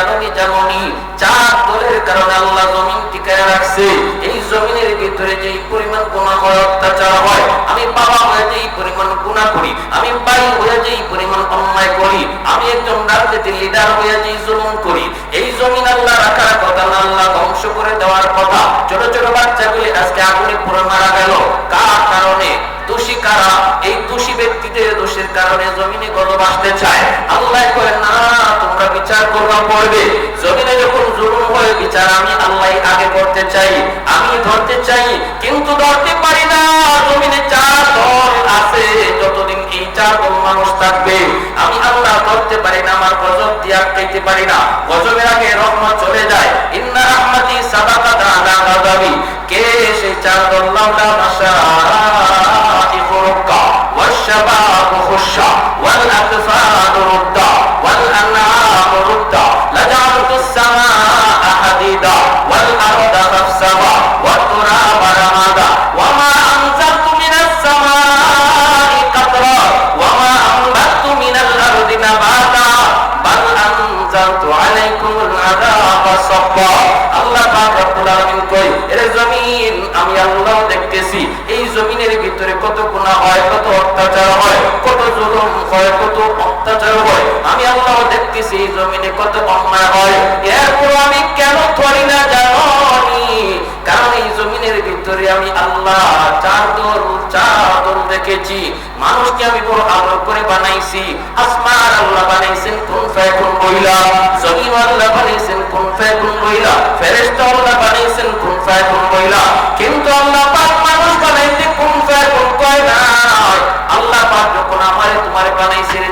জাননি জাননি চার দলের কারণে আল্লাহ জমিন টিকায় রাখছে। এই জমিনের ভিতরে যেই পরিমাণ গুণা হয়, অত্যাচার হয়, আমি বাবা হয়ে যেই পরিমাণ গুণা করি, আমি ভাই হয়ে যেই পরিমাণ অন্যায় করি, আমি একজন রাজনীতির লিডার হয়ে যেই জুলুম করি, এই জমিন আল্লাহ রাখার কথা না, আল্লাহ ধ্বংস করে দেওয়ার কথা। ছোট ছোট বাচ্চাগুলি আজকে আগুনে পুরো মারা গেল। কার কারণে? দোষী কারা? এই দোষী দোষের কারণে জমিনে গল বাসতে চায়। আল্লাহ কয়, না, তোমরা বিচার করবা পড়বে। জমিনে যখন জুলুম হয়ে, বিচার আমি আল্লাহ আগে করতে চাই। আমি ধরতে চাই, কিন্তু ধরতে পারি না। জমিনে চার দল আছে, যতদিন এই চার দল মানুষ থাকবে। আমি আল্লাহ ধরতে পারি না, আমার গজব দিয়ে আটকাইতে পারি না। গজবের আগে রহমত চলে যায়। ইন্না রহমতি সাদাকা কে সেই চার দল? লাউলা মাশা خشع والأكفان ردا والأنعام ردا لجعلت السماء حديدا والأرض خفسوا والتراب رمدا وما أنزلت من السماء قطرا وما أنبت من الأرض نباتا بل أنزلت عليكم العذاب صبا আল্লাহ পাক রব্বুল আলামিন কই এর জমিন আমি আল্লাহ দেখতেছি এই জমিনের ভিতরে কত গুনাহ হয়, কত অত্যাচার হয়, কত জুলুম হয়, কত অত্যাচার হয়। আমি আল্লাহ দেখতেছি, জমিনে কত অন্যায় হয়। এরপর আমি কেন ধরি না জানি? কারণ এই জমিনের ভিতরে আমি আল্লাহ চার দেখেছি। মানুষকে আমি বড় আদর করে বানাইছি। আল্লাহ বানাইছেন, কোন ফায়াকুন বইলা জমিন আল্লাহ বানাইছেন, কোন ফায়াকুন বইলা ফেরেশতা আল্লাহ বানাইছেন, কোন ফায়াকুন বইলা কিন্তু আল্লাহ পাক মানুষ বানাইতে আল্লাহ যখন আমারে বানাইছে রে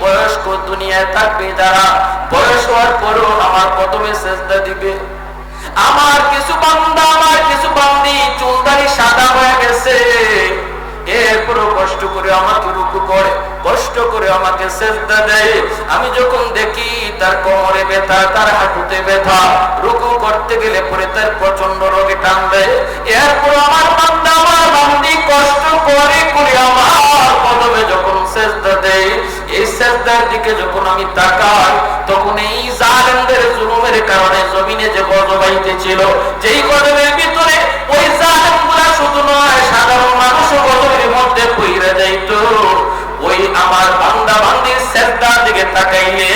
বয়স্ক দুনিয়ায় থাকবে যারা, বয়স হওয়ার পরও আমার প্রথমে চেষ্টা দিবে। আমার কিছু বান্দি করে আমাকে সেজদা দেয়। আমি যখন দেখি তার কোমরে ব্যথা, তার হাঁটুতে ব্যথা, রুকু করতে গেলে পরে তার প্রচণ্ড রোগে টান দেয়। এরপর আমার বান্দা, আমার বান্দি কষ্ট করে করে আমার যখন সেজদা দেয়, এই সেজদার দিকে যখন আমি তাকাই, তখন এই জালেমদের জুলুমের কারণে জমিনে যে গজবাইতেছিল যেই গজবের ভিতরে ওই জালেমগুলা শুধু নয়, সাধারণ মানুষও গজবের মধ্যে পইরা যাইতো। ওই আমার বান্দা বান্দির সেজদার দিকে তাকাইলে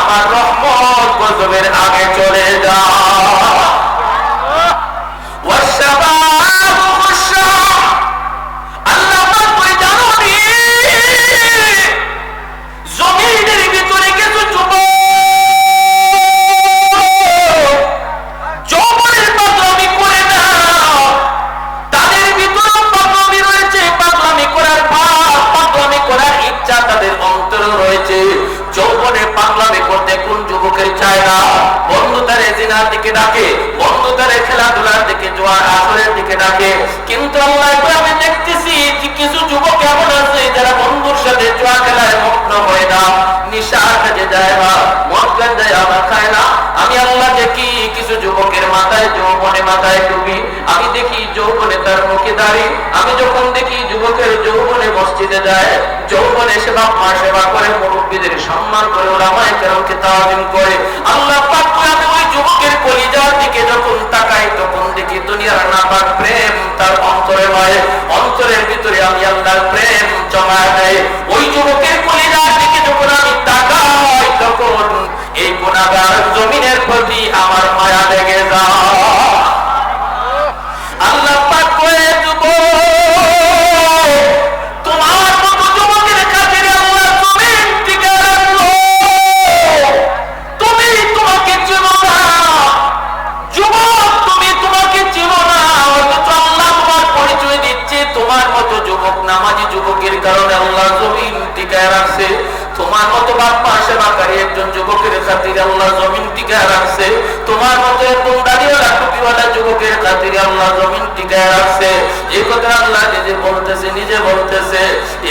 আমার রহমত গজবের আগে চলে যায়। যুবকের চায় না বন্ধু জিনার দিকে ডাকে বন্ধু তারে খেলাধুলার দিকে জোয়ার আসরের দিকে ডাকে। কিন্তু আল্লাহ এবার আমি দেখতেছি কিছু যুবক এমন আছে যারা বন্ধুর সাথে জোয়া খেলায় মগ্ন হয় না, নিশা কাজে যায় না মদ গাঞ্জায় আবার খায় না। আমি আল্লাহ দেখি কিছু যুবকের মাথায় যৌবনে মাথায় টুপি। আমি দেখি যৌবনে তার মুখে দাঁড়ি। আমি যখন দেখি যুবকের যৌবনে মসজিদে যায়, যৌবনে সেবা মা সেবা করে মুরব্বীদের সম্মান করে ওলামায় কেরমকে তাজিম করে। আল্লাহ পাক করে যুবকের কলিজার দিকে যখন তাকাই, তখন দেখি দুনিয়ার নাপাক প্রেম তার অন্তরে হয় অন্তরের ভিতরে আমি আল্লাহর প্রেম জমা দেয় ওই যুবকের কলিজার দিকে যখন আমি তাকাই, তখন এই গুণাগার জমিনের প্রতি আমার মায়া লেগে যায়। নামাজি যুবকের কারণে আল্লাহ জমিন টিকায় রাখছে। তোমার মতো বাপ্পা সেবাকারী একজন যুবকের খাতিরে আল্লাহ জমিন টিকায় রাখছে। তোমার মতো একজন টুপিওয়ালা যুবকের আল্লাহ জমিন টিকায় রাখছে। এই কথা আল্লাহ নিজে বলতেছে নিজে বলতেছে।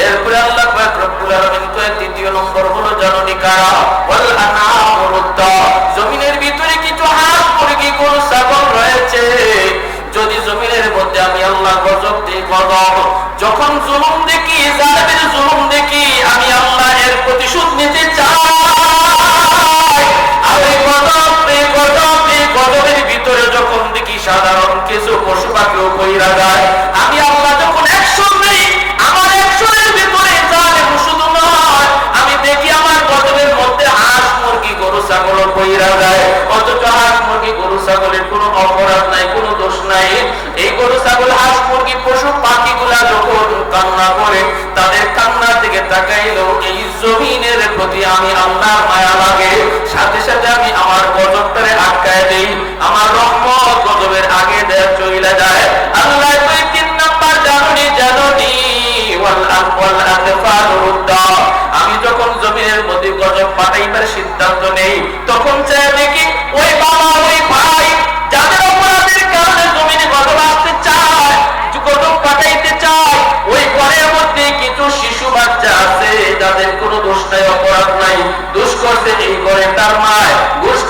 এরপরে আল্লাহ রব্বুল আলামিন তৃতীয় নম্বর হলো জাননি জমিনের ভিতরে কিছু হাত মুরগি যখন জুলুম দেখি, জালেমের জুলুম দেখি, আমি আল্লাহ এর প্রতিশোধ নিতে চাই। এই গজব ভিতরে যখন দেখি সাধারণ কিছু পশু পাখিও কইরা যায় কান্নার তাকাইলো এই জমিনের প্রতি আমি আল্লাহর মায়া লাগে। সাথে সাথে আমি আমার গজবটারে আটকায় আমার রহমত গজবের আগে দেয় যায়। আল্লাহ তুই তিন নাম্বার আমি যখন জমিনের মধ্যে গজব পাঠাইবার সিদ্ধান্ত নেই, তখন চাই নাই অপরাধ নাই। দোষ এই ঘরে তার মায়, দোষ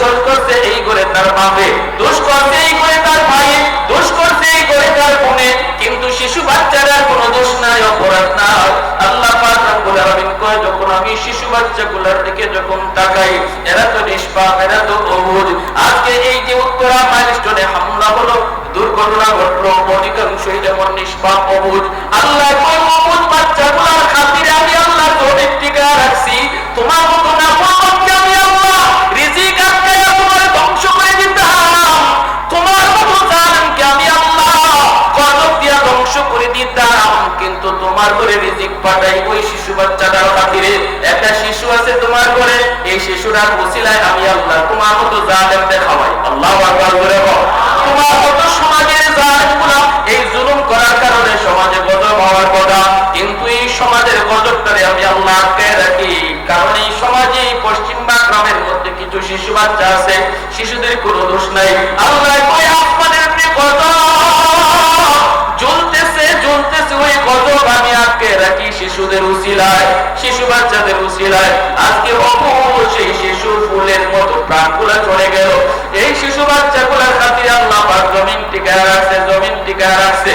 এই ঘরে তার বাপে, দোষ এই ঘরে তার ভাই, দোষ এই ঘরে তার বোনে। কিন্তু শিশু বাচ্চারা কোনো দোষ নাই, অপরাধ নাই। আল্লাহ যখন তাকাই তো তো আজকে এই যে উত্তরা দুর্ঘটনা ঘটলো, অধিকাংশই যেমন নিষ্পাপ অবুঝ আল্লাহ পাঠাই কিন্তু এই সমাজের গজবটারে আমি আল্লাহ রাখি? কারণ এই সমাজে পশ্চিম গ্রামের মধ্যে কিছু শিশু বাচ্চা আছে, শিশুদের কোনো দোষ নাই। আল্লাহ আসমানের গজব, জ্বলতেছে জ্বলতেছে ওই গজব আমি শিশুদের উসিলায়, শিশু বাচ্চাদের উসিলায়। আজকে অপূর্ব সেই শিশু ফুলের মতো প্রাণগুলা চলে গেল। এই শিশু বাচ্চাগুলার খাতিরে আল্লাহ পাক জমিন টিকায় রাখছে, জমিন টিকায় রাখছে।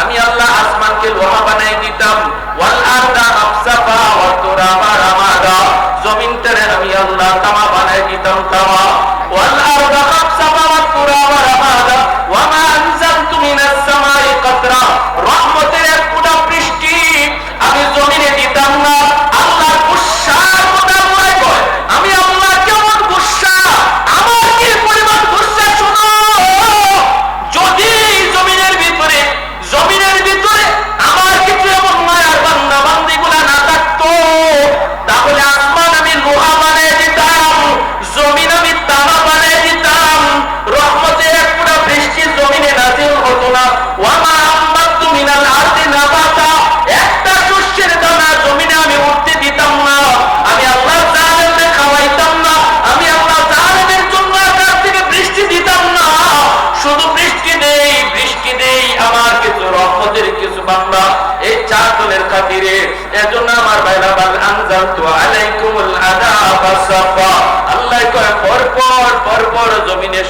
আমি আল্লাহ আসমানকে লোহা বানাই দিতাম। তামা বানাই দিতাম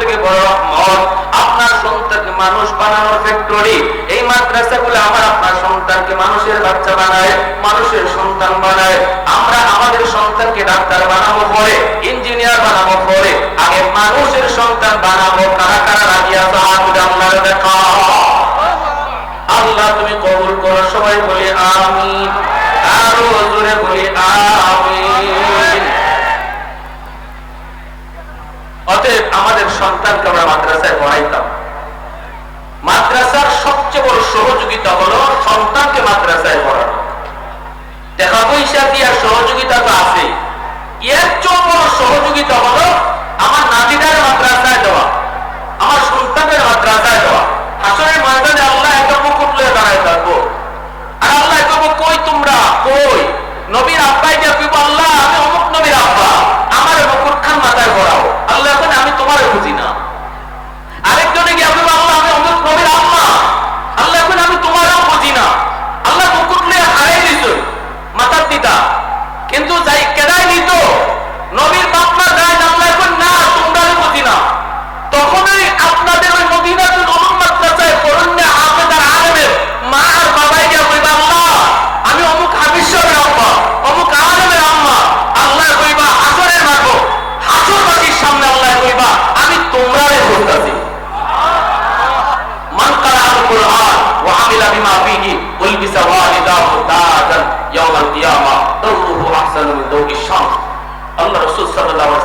থেকে বড় রহমত। আপনার সন্তানকে মানুষ বানানোর ফ্যাক্টরি এই মাদ্রাসাগুলো আমার আপনার সন্তানকে মানুষের বাচ্চা বানায়, মানুষের সন্তান বানায়। আমরা আমাদের সন্তানকে ডাক্তার বানাবো পরে, ইঞ্জিনিয়ার বানাবো পরে, আগে মানুষের সন্তান বানাবো। কারা কারা রাজি আছে? আল্লাহ দেখা। আল্লাহ, তুমি কবুল করো। সবাই বলি আমি আরও জোরে বলি আমিন। অতএব আমাদের সন্তানকে আমরা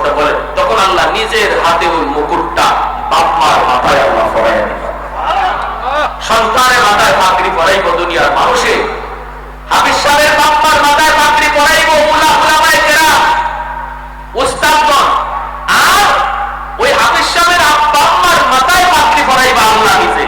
কথা বলে, তখন আল্লাহ নিজের হাতে ওই মুকুটটা বাপমার মাথায় আল্লাহ ফরাই সন্তানের মাথায় পাকড়ি ফরাইব দুনিয়ার মানুষে। হাফিজ বাপমার মাথায় পাকড়ি ফরাইব আর ওই হাফিজ মাথায় পাকড়ি ফরাইবা আল্লাহ নিজে।